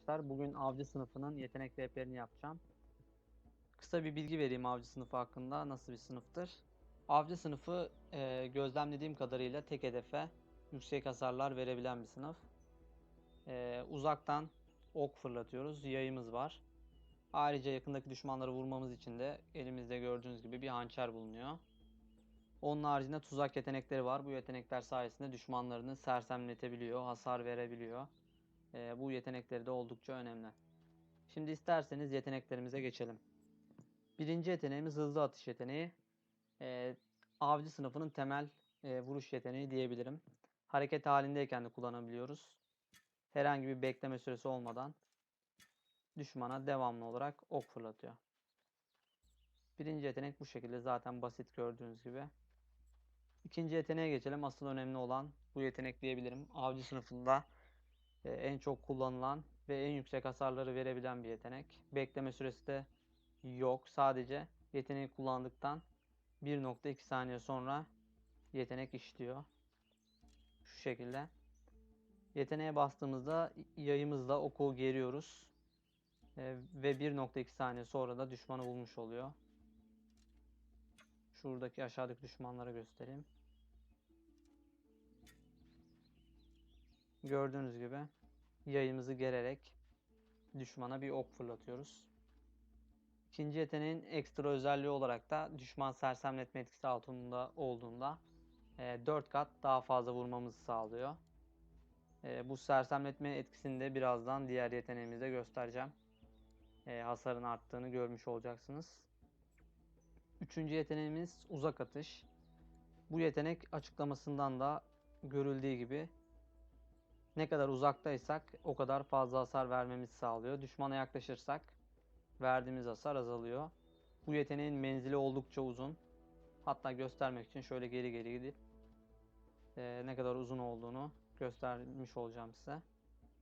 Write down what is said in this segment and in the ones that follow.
arkadaşlar. Bugün avcı sınıfının yetenek rehberini yapacağım. Kısa bir bilgi vereyim avcı sınıfı hakkında. Nasıl bir sınıftır? Avcı sınıfı e, gözlemlediğim kadarıyla tek hedefe yüksek hasarlar verebilen bir sınıf. E, uzaktan ok fırlatıyoruz. Yayımız var. Ayrıca yakındaki düşmanları vurmamız için de elimizde gördüğünüz gibi bir hançer bulunuyor. Onun haricinde tuzak yetenekleri var. Bu yetenekler sayesinde düşmanlarını sersemletebiliyor, hasar verebiliyor. Ee, bu yetenekleri de oldukça önemli. Şimdi isterseniz yeteneklerimize geçelim. Birinci yeteneğimiz hızlı atış yeteneği. Ee, avcı sınıfının temel e, vuruş yeteneği diyebilirim. Hareket halindeyken de kullanabiliyoruz. Herhangi bir bekleme süresi olmadan düşmana devamlı olarak ok fırlatıyor. Birinci yetenek bu şekilde zaten basit gördüğünüz gibi. İkinci yeteneğe geçelim. Asıl önemli olan bu yetenek diyebilirim. Avcı sınıfında e, en çok kullanılan ve en yüksek hasarları verebilen bir yetenek. Bekleme süresi de yok. Sadece yeteneği kullandıktan 1.2 saniye sonra yetenek işliyor. Şu şekilde. Yeteneğe bastığımızda yayımızla oku geriyoruz. E, ve 1.2 saniye sonra da düşmanı bulmuş oluyor. Şuradaki aşağıdaki düşmanlara göstereyim. Gördüğünüz gibi yayımızı gererek düşmana bir ok fırlatıyoruz. İkinci yeteneğin ekstra özelliği olarak da düşman sersemletme etkisi altında olduğunda 4 kat daha fazla vurmamızı sağlıyor. E, bu sersemletme etkisini de birazdan diğer yeteneğimizde göstereceğim. E, hasarın arttığını görmüş olacaksınız. Üçüncü yeteneğimiz uzak atış. Bu yetenek açıklamasından da görüldüğü gibi ne kadar uzaktaysak o kadar fazla hasar vermemizi sağlıyor. Düşmana yaklaşırsak verdiğimiz hasar azalıyor. Bu yeteneğin menzili oldukça uzun. Hatta göstermek için şöyle geri geri gidip e, ne kadar uzun olduğunu göstermiş olacağım size.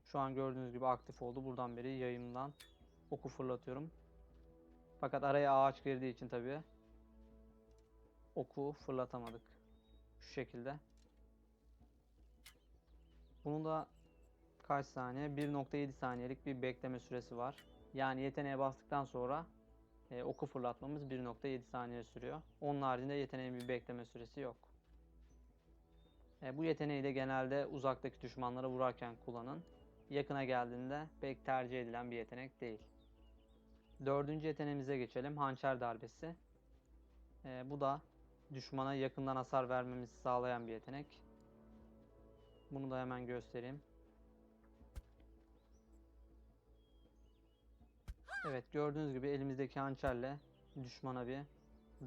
Şu an gördüğünüz gibi aktif oldu. Buradan beri yayımdan oku fırlatıyorum. Fakat araya ağaç girdiği için tabii oku fırlatamadık. Şu şekilde. Bunun da kaç saniye? 1.7 saniyelik bir bekleme süresi var. Yani yeteneğe bastıktan sonra e, oku fırlatmamız 1.7 saniye sürüyor. Onun haricinde yeteneğin bir bekleme süresi yok. E, bu yeteneği de genelde uzaktaki düşmanlara vurarken kullanın. Yakına geldiğinde pek tercih edilen bir yetenek değil. Dördüncü yeteneğimize geçelim. Hançer darbesi. E, bu da düşmana yakından hasar vermemizi sağlayan bir yetenek. Bunu da hemen göstereyim. Evet gördüğünüz gibi elimizdeki hançerle düşmana bir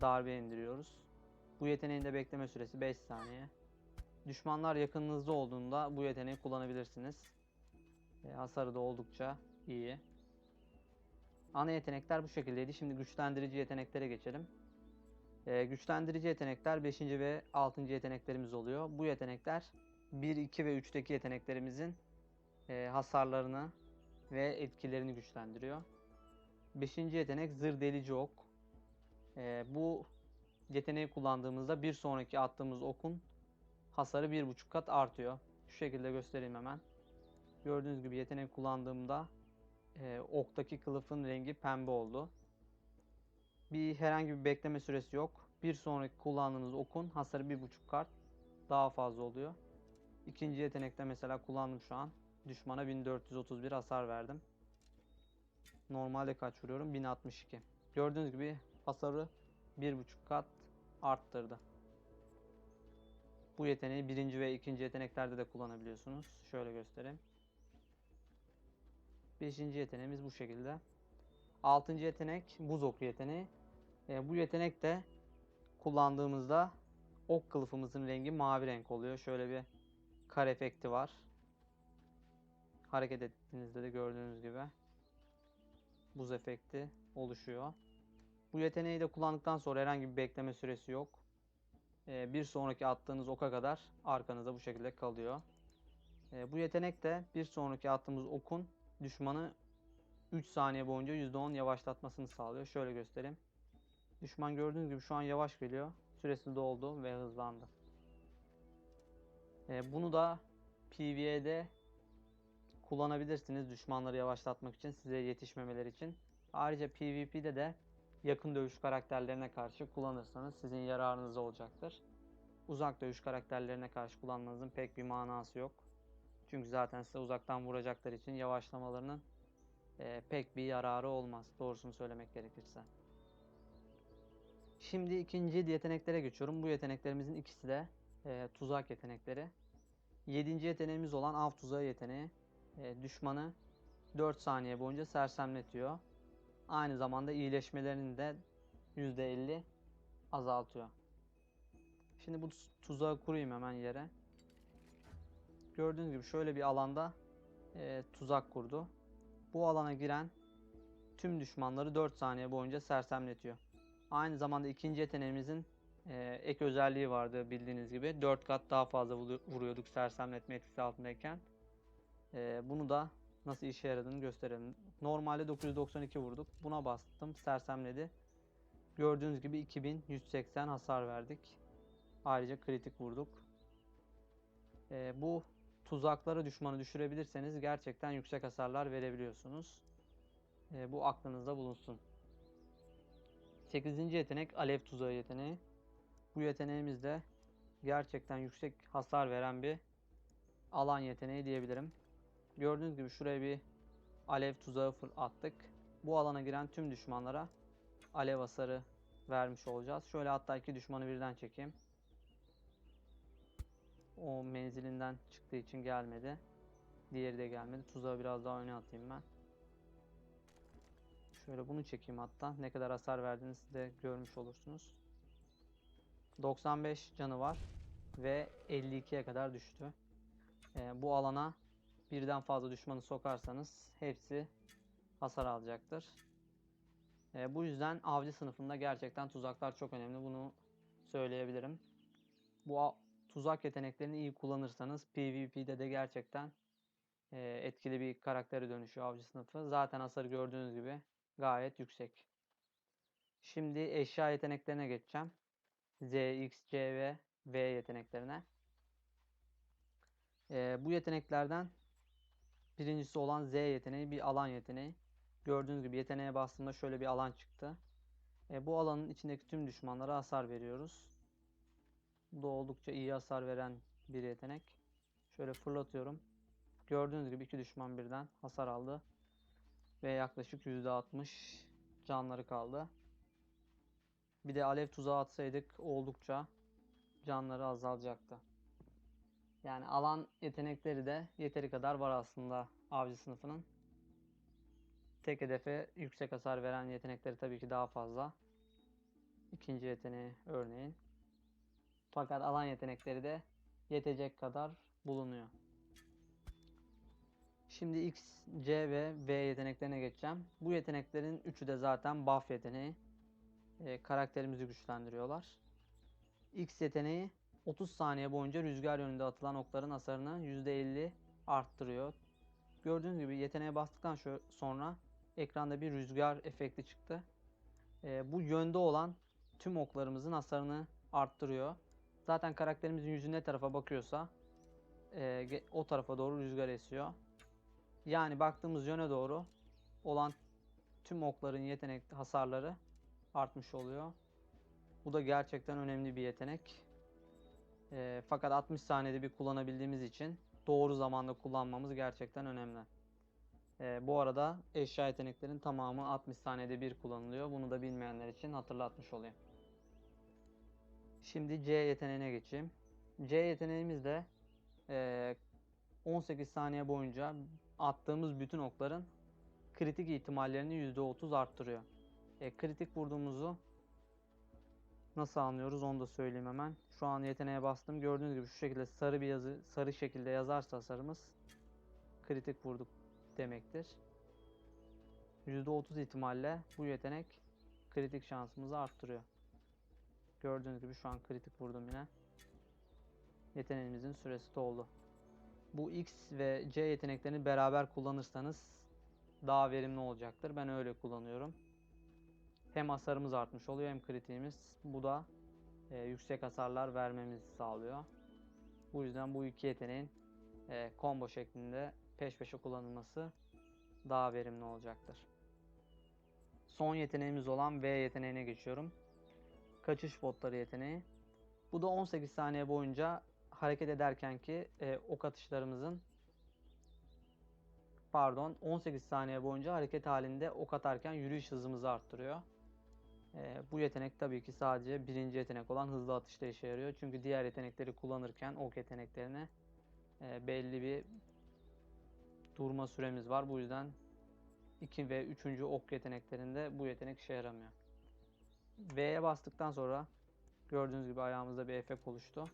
darbe indiriyoruz. Bu yeteneğin de bekleme süresi 5 saniye. Düşmanlar yakınınızda olduğunda bu yeteneği kullanabilirsiniz. E, hasarı da oldukça iyi. Ana yetenekler bu şekildeydi. Şimdi güçlendirici yeteneklere geçelim. E, güçlendirici yetenekler 5. ve 6. yeteneklerimiz oluyor. Bu yetenekler 1, 2 ve 3'teki yeteneklerimizin e, hasarlarını ve etkilerini güçlendiriyor. 5. yetenek zır delici ok. E, bu yeteneği kullandığımızda bir sonraki attığımız okun hasarı 1.5 kat artıyor. Şu şekilde göstereyim hemen. Gördüğünüz gibi yeteneği kullandığımda e, oktaki kılıfın rengi pembe oldu. Bir herhangi bir bekleme süresi yok. Bir sonraki kullandığınız okun hasarı 1.5 kat daha fazla oluyor. İkinci yetenekte mesela kullandım şu an. Düşmana 1431 hasar verdim. Normalde kaç vuruyorum? 1062. Gördüğünüz gibi hasarı 1.5 kat arttırdı. Bu yeteneği birinci ve ikinci yeteneklerde de kullanabiliyorsunuz. Şöyle göstereyim. Beşinci yeteneğimiz bu şekilde. Altıncı yetenek buz oku yeteneği. E, bu yetenek de kullandığımızda ok kılıfımızın rengi mavi renk oluyor. Şöyle bir kar efekti var. Hareket ettiğinizde de gördüğünüz gibi buz efekti oluşuyor. Bu yeteneği de kullandıktan sonra herhangi bir bekleme süresi yok. Ee, bir sonraki attığınız oka kadar arkanızda bu şekilde kalıyor. Ee, bu yetenek de bir sonraki attığımız okun düşmanı 3 saniye boyunca %10 yavaşlatmasını sağlıyor. Şöyle göstereyim. Düşman gördüğünüz gibi şu an yavaş geliyor. Süresi doldu ve hızlandı. Ee, bunu da PvE'de kullanabilirsiniz düşmanları yavaşlatmak için, size yetişmemeleri için. Ayrıca PvP'de de yakın dövüş karakterlerine karşı kullanırsanız sizin yararınıza olacaktır. Uzak dövüş karakterlerine karşı kullanmanızın pek bir manası yok. Çünkü zaten size uzaktan vuracaklar için yavaşlamalarının e, pek bir yararı olmaz. Doğrusunu söylemek gerekirse. Şimdi ikinci yeteneklere geçiyorum. Bu yeteneklerimizin ikisi de e, tuzak yetenekleri. Yedinci yeteneğimiz olan av tuzağı yeteneği e, düşmanı 4 saniye boyunca sersemletiyor. Aynı zamanda iyileşmelerini de %50 azaltıyor. Şimdi bu tuz- tuzağı kurayım hemen yere. Gördüğünüz gibi şöyle bir alanda e, tuzak kurdu. Bu alana giren tüm düşmanları 4 saniye boyunca sersemletiyor. Aynı zamanda ikinci yeteneğimizin e, ek özelliği vardı bildiğiniz gibi. 4 kat daha fazla vuruyorduk sersemletme etkisi altındayken. E, bunu da nasıl işe yaradığını gösterelim. Normalde 992 vurduk. Buna bastım sersemledi. Gördüğünüz gibi 2180 hasar verdik. Ayrıca kritik vurduk. E, bu tuzaklara düşmanı düşürebilirseniz gerçekten yüksek hasarlar verebiliyorsunuz. E, bu aklınızda bulunsun. 8. yetenek alev tuzağı yeteneği. Bu yeteneğimiz de gerçekten yüksek hasar veren bir alan yeteneği diyebilirim. Gördüğünüz gibi şuraya bir alev tuzağı attık. Bu alana giren tüm düşmanlara alev hasarı vermiş olacağız. Şöyle hatta iki düşmanı birden çekeyim. O menzilinden çıktığı için gelmedi. Diğeri de gelmedi. Tuzağı biraz daha öne atayım ben. Şöyle bunu çekeyim hatta. Ne kadar hasar verdiğini siz de görmüş olursunuz. 95 canı var ve 52'ye kadar düştü. Ee, bu alana birden fazla düşmanı sokarsanız hepsi hasar alacaktır. Ee, bu yüzden avcı sınıfında gerçekten tuzaklar çok önemli. Bunu söyleyebilirim. Bu tuzak yeteneklerini iyi kullanırsanız PvP'de de gerçekten e, etkili bir karaktere dönüşüyor avcı sınıfı. Zaten hasarı gördüğünüz gibi gayet yüksek. Şimdi eşya yeteneklerine geçeceğim. Z, X, C ve V yeteneklerine. Ee, bu yeteneklerden birincisi olan Z yeteneği bir alan yeteneği. Gördüğünüz gibi yeteneğe bastığımda şöyle bir alan çıktı. Ee, bu alanın içindeki tüm düşmanlara hasar veriyoruz. Bu da oldukça iyi hasar veren bir yetenek. Şöyle fırlatıyorum. Gördüğünüz gibi iki düşman birden hasar aldı. Ve yaklaşık %60 canları kaldı. Bir de alev tuzağı atsaydık oldukça canları azalacaktı. Yani alan yetenekleri de yeteri kadar var aslında avcı sınıfının. Tek hedefe yüksek hasar veren yetenekleri tabii ki daha fazla. İkinci yeteneği örneğin. Fakat alan yetenekleri de yetecek kadar bulunuyor. Şimdi X, C ve V yeteneklerine geçeceğim. Bu yeteneklerin üçü de zaten buff yeteneği. Ee, karakterimizi güçlendiriyorlar. X yeteneği 30 saniye boyunca rüzgar yönünde atılan okların hasarını %50 arttırıyor. Gördüğünüz gibi yeteneğe bastıktan sonra ekranda bir rüzgar efekti çıktı. Ee, bu yönde olan tüm oklarımızın hasarını arttırıyor. Zaten karakterimizin yüzü ne tarafa bakıyorsa e, o tarafa doğru rüzgar esiyor. Yani baktığımız yöne doğru olan tüm okların yetenek hasarları artmış oluyor. Bu da gerçekten önemli bir yetenek. Ee, fakat 60 saniyede bir kullanabildiğimiz için doğru zamanda kullanmamız gerçekten önemli. Ee, bu arada eşya yeteneklerin tamamı 60 saniyede bir kullanılıyor. Bunu da bilmeyenler için hatırlatmış olayım. Şimdi C yeteneğine geçeyim. C yeteneğimiz de eee, 18 saniye boyunca attığımız bütün okların kritik ihtimallerini %30 arttırıyor. E, kritik vurduğumuzu nasıl anlıyoruz onu da söyleyeyim hemen. Şu an yeteneğe bastım. Gördüğünüz gibi şu şekilde sarı bir yazı sarı şekilde yazarsa hasarımız kritik vurduk demektir. %30 ihtimalle bu yetenek kritik şansımızı arttırıyor. Gördüğünüz gibi şu an kritik vurdum yine. Yeteneğimizin süresi doldu. Bu X ve C yeteneklerini beraber kullanırsanız daha verimli olacaktır. Ben öyle kullanıyorum. Hem hasarımız artmış oluyor hem kritiğimiz. Bu da e, yüksek hasarlar vermemizi sağlıyor. Bu yüzden bu iki yeteneğin e, combo şeklinde peş peşe kullanılması daha verimli olacaktır. Son yeteneğimiz olan V yeteneğine geçiyorum. Kaçış botları yeteneği. Bu da 18 saniye boyunca hareket ederken ki e, ok atışlarımızın pardon 18 saniye boyunca hareket halinde ok atarken yürüyüş hızımızı arttırıyor. E, bu yetenek tabii ki sadece birinci yetenek olan hızlı atışta işe yarıyor. Çünkü diğer yetenekleri kullanırken ok yeteneklerini e, belli bir durma süremiz var. Bu yüzden 2 ve 3. ok yeteneklerinde bu yetenek işe yaramıyor. V'ye bastıktan sonra gördüğünüz gibi ayağımızda bir efekt oluştu.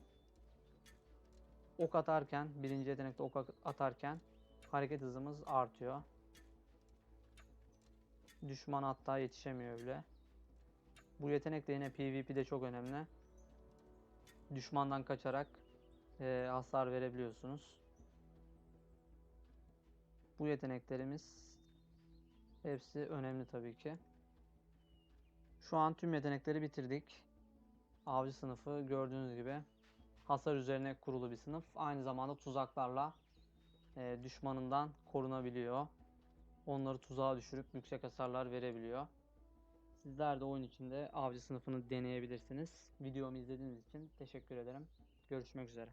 Ok atarken, birinci yetenekte ok atarken hareket hızımız artıyor. Düşman hatta yetişemiyor bile. Bu yetenek de yine PvP'de çok önemli. Düşmandan kaçarak eee, hasar verebiliyorsunuz. Bu yeteneklerimiz hepsi önemli tabii ki. Şu an tüm yetenekleri bitirdik. Avcı sınıfı gördüğünüz gibi hasar üzerine kurulu bir sınıf. Aynı zamanda tuzaklarla e, düşmanından korunabiliyor. Onları tuzağa düşürüp yüksek hasarlar verebiliyor. Sizler de oyun içinde avcı sınıfını deneyebilirsiniz. Videomu izlediğiniz için teşekkür ederim. Görüşmek üzere.